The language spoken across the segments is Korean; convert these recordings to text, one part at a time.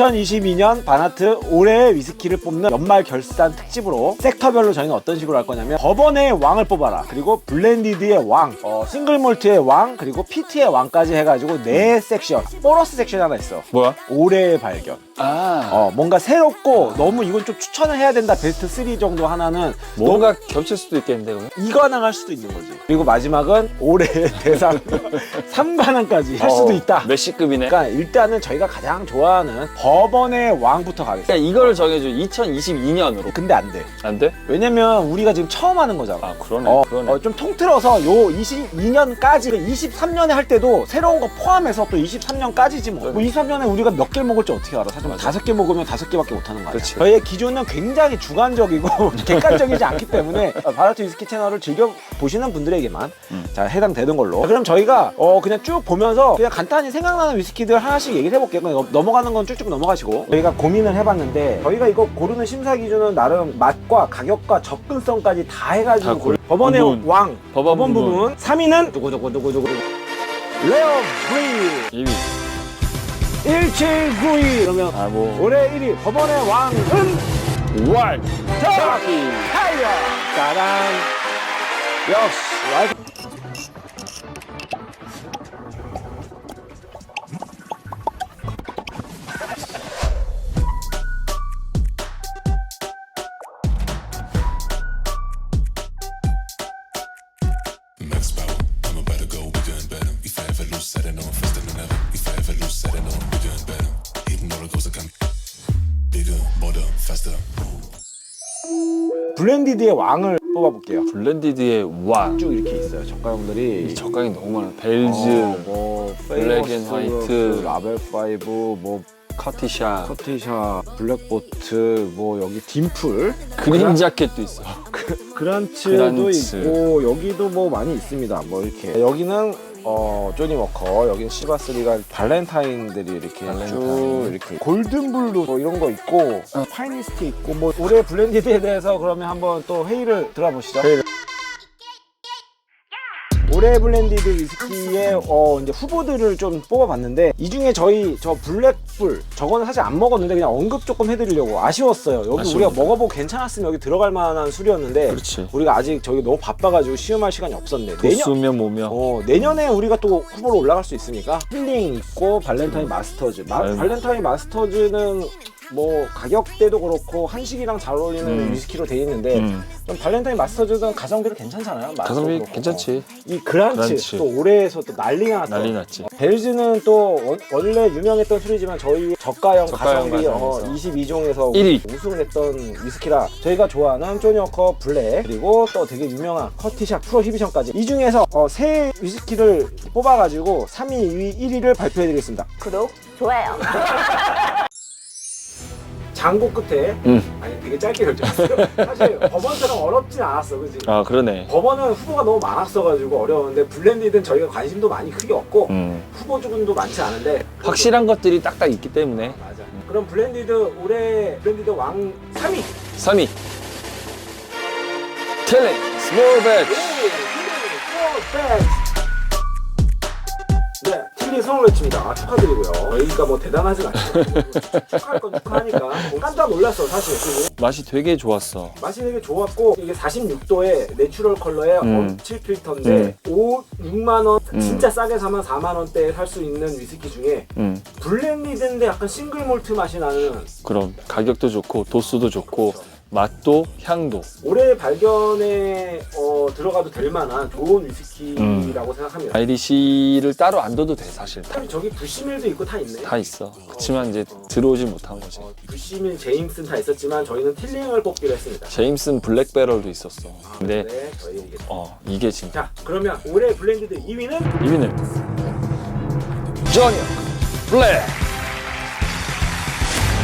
2022년 바나트 올해의 위스키를 뽑는 연말 결산 특집으로 섹터별로 저희는 어떤 식으로 할 거냐면 버번의 왕을 뽑아라 그리고 블렌디드의 왕 어, 싱글몰트의 왕 그리고 피트의 왕까지 해가지고 네 섹션 보너스 섹션이 하나 있어 뭐야? 올해의 발견 아 어, 뭔가 새롭고 너무 이건 좀 추천을 해야 된다 베스트 3 정도 하나는 뭔가 겹칠 수도 있겠는데 그러면? 이관왕 할 수도 있는 거지 그리고 마지막은 올해의 대상 3관왕까지 할 수도 어, 있다 메시급이네. 그러니까 일단은 저희가 가장 좋아하는 버번의 왕부터 가겠습니다. 이걸 정해줘. 2022년으로. 근데 안 돼. 안 돼? 왜냐면 우리가 지금 처음 하는 거잖아. 아 그러네. 어, 그러네. 어, 좀 통틀어서 요 22년까지, 23년에 할 때도 새로운 거 포함해서 또 23년까지지 뭐. 뭐 23년에 우리가 몇 개를 먹을지 어떻게 알아? 사실 뭐 맞아. 다섯 개 먹으면 다섯 개밖에 못 하는 거 아니야. 그렇지. 저희의 기준은 굉장히 주관적이고 객관적이지 않기 때문에 바라트 위스키 채널을 즐겨 보시는 분들에게만 음. 자 해당되는 걸로. 그럼 저희가 어 그냥 쭉 보면서 그냥 간단히 생각나는 위스키들 하나씩 얘기를 해볼게요. 그냥 넘어가는 건 쭉쭉 넘어가시고 저희가 고민을 해봤는데 저희가 이거 고르는 심사 기준은 나름 맛과 가격과 접근성까지 다 해가지고 다 골- 법원의 부분. 왕 법원 법원 부분, 부분. 3위는 누구 누구 누구 누구 레어 브리 2위. 1792 그러면 아 뭐. 올해 1위 법원의 왕은? 왈. 타키 타이어 짜란. 역시. 와이프 블렌디드의 왕을 뽑아볼게요 블렌디드의 왕. 쭉 이렇게 있어요 저가형들이 이 적강이 너무 많아. 벨즈, 어, 뭐 블랙 페이머스 앤 화이트. 그룹, 라벨 5, 뭐 커티샤, 커티샤, 블랙보트, 뭐 여기 딤플, 그린 자켓도 있어. 그란츠도 그란츠. 있고 여기도 뭐 많이 있습니다. 뭐 이렇게 여기는 어 조니 워커, 여기는 시바스리가 발렌타인들이 이렇게. 쭉 이렇게 골든블루 뭐 이런 거 있고 파이니스트 있고 뭐 올해 블렌디드에 대해서 그러면 한번 또 회의를 들어보시죠. 회의를. 올해 블렌디드 위스키의 어 이제 후보들을 좀 뽑아봤는데 이 중에 저희 저 블랙불 저거는 사실 안 먹었는데 그냥 언급 조금 해드리려고 아쉬웠어요. 여기 아쉬운 우리가 먹어보고 괜찮았으면 여기 들어갈 만한 술이었는데 그렇지. 우리가 아직 저기 너무 바빠가지고 시음할 시간이 없었네. 내년 도수며 뭐며. 어, 내년에 우리가 또 후보로 올라갈 수 있으니까 힐링 있고 발렌타인 마스터즈. 마- 음. 발렌타인 마스터즈는 뭐 가격대도 그렇고 한식이랑 잘 어울리는 음. 위스키로 돼 있는데 음. 좀 발렌타인 마스터즈는 가성비도 괜찮잖아요. 맛도 가성비 그렇고. 괜찮지. 이 그란츠, 그란츠. 또 올해에서 또 난리가 났죠. 난리 났지. 벨즈는 또 원- 원래 유명했던 술이지만 저희 저가형 저가형 가성비 어, 가성비에서. 22종에서 1위. 우승을 했던 위스키라 저희가 좋아하는 조니워커 블랙 그리고 또 되게 유명한 커티샷 프로 히비션까지 이 중에서 어, 세 위스키를 뽑아가지고 3위, 2위, 1위를 발표해드리겠습니다. 구독, 좋아요. 장고 끝에 음. 아니 되게 짧게 결정했어요. 사실 법원처럼 어렵진 않았어, 그지? 아 그러네. 법원은 후보가 너무 많았어가지고 어려웠는데 블렌디드는 저희가 관심도 많이 크게 없고 음. 후보 쪽도 많지 않은데 확실한 것들이 딱딱 있기 때문에 맞아. 그럼 블렌디드 올해 블렌디드 왕 3위. 3위. 텔레 스몰 배치. 네, 틸리 성을 외칩니다. 아, 축하드리고요. 저희가 뭐 대단하진 않죠. 축하할 건 축하하니까. 뭐 깜짝 놀랐어, 사실. 그리고 맛이 되게 좋았어. 맛이 되게 좋았고 이게 46도에 내추럴 컬러의 음. 엄칠 필터인데 5, 6만 원 음. 진짜 싸게 사면 4만 원대에 살 수 있는 위스키 중에 음. 블렌디드인데 약간 싱글 몰트 맛이 나는 그럼 가격도 좋고 도수도 좋고 맛도 향도. 올해 발견에 어, 들어가도 될 만한 좋은 위스키라고 생각합니다. 아이리시를 따로 안 둬도 돼 사실. 다, 저기 부시밀도 있고 다 있네. 다 있어. 그렇지만 이제 들어오지 못한 거지. 어, 부시밀, 제임슨 다 있었지만 저희는 틸링을 뽑기로 했습니다. 제임슨 블랙배럴도 있었어. 근데 네, 저희 이게. 어 이게 진짜 자, 그러면 올해 블렌디드 2위는 2위는 저니어 블랙.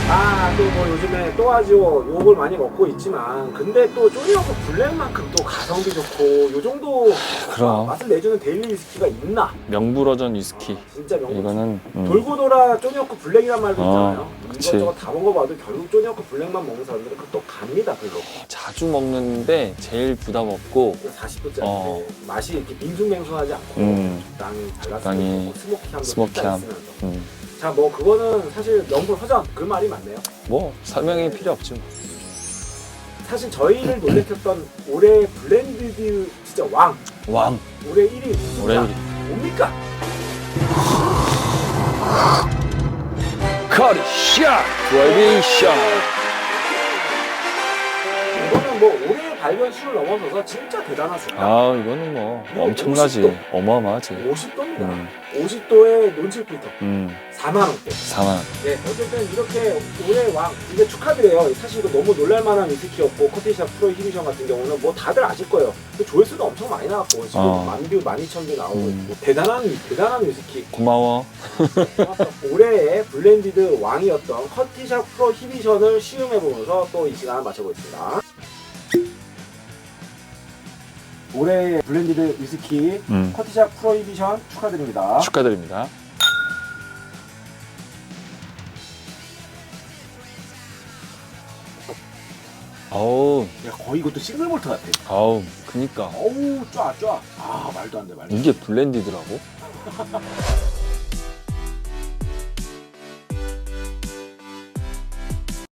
아, 또 뭐 요즘에 또 아지오 욕을 많이 먹고 있지만 근데 또 쪼니어서 블랙만큼 또 가성비 좋고 요 정도 그럼. 맛을 내주는 데일리 위스키가 있나? 명불허전 위스키. 진짜 명품. 이거는 음, 돌고 돌아 쪼니어크 블랙이란 말도 어, 있잖아요. 그치. 이것저것 다 먹어봐도 결국 쪼니어크 블랙만 먹는 사람들은 그또 갑니다, 별로. 자주 먹는데 제일 부담 없고 40도짜리 어. 맛이 이렇게 밍숭맹숭하지 않고 음, 적당히 발라서 적당히 스모키함도 스모키함. 있으면서 음, 자, 뭐 그거는 사실 명불 허전 그 말이 맞네요. 뭐 설명이 필요 없지 뭐. 사실 저희를 놀래켰던 올해 블렌디드 진짜 왕 왕 올해 1위 올해 진짜 1위. 뭡니까? 카리 샷 드라이빙 샷 이거는 뭐 올해 발견 수를 넘어서서 진짜 대단하습니다. 아 이거는 뭐뭐 엄청나지 50도. 어마어마하지 50도입니다. 음, 50도에 논칠 필터 음 4만 원대. 4만 네, 어쨌든 이렇게 올해 왕 진짜 축하드려요. 사실 이거 너무 놀랄만한 위스키였고 커티샵 프로 히비션 같은 경우는 뭐 다들 아실 거예요. 그 조회수도 엄청 많이 나왔고 지금 어. 만 뷰, 만 이천 뷰 나오고 음. 있고 대단한 대단한 위스키. 고마워 올해의 블렌디드 왕이었던 커티샵 프로 히비션을 시음해보면서 또 이 시간을 마쳐보겠습니다. 올해의 블렌디드 위스키 음 커티샵 프로 히비션 축하드립니다. 축하드립니다 아우 야, 거의 이것도 싱글몰트 같아. 아우 그니까 어우, 쫙, 쫙. 아, 말도 안 돼, 말도 안 돼. 이게 블렌디드라고?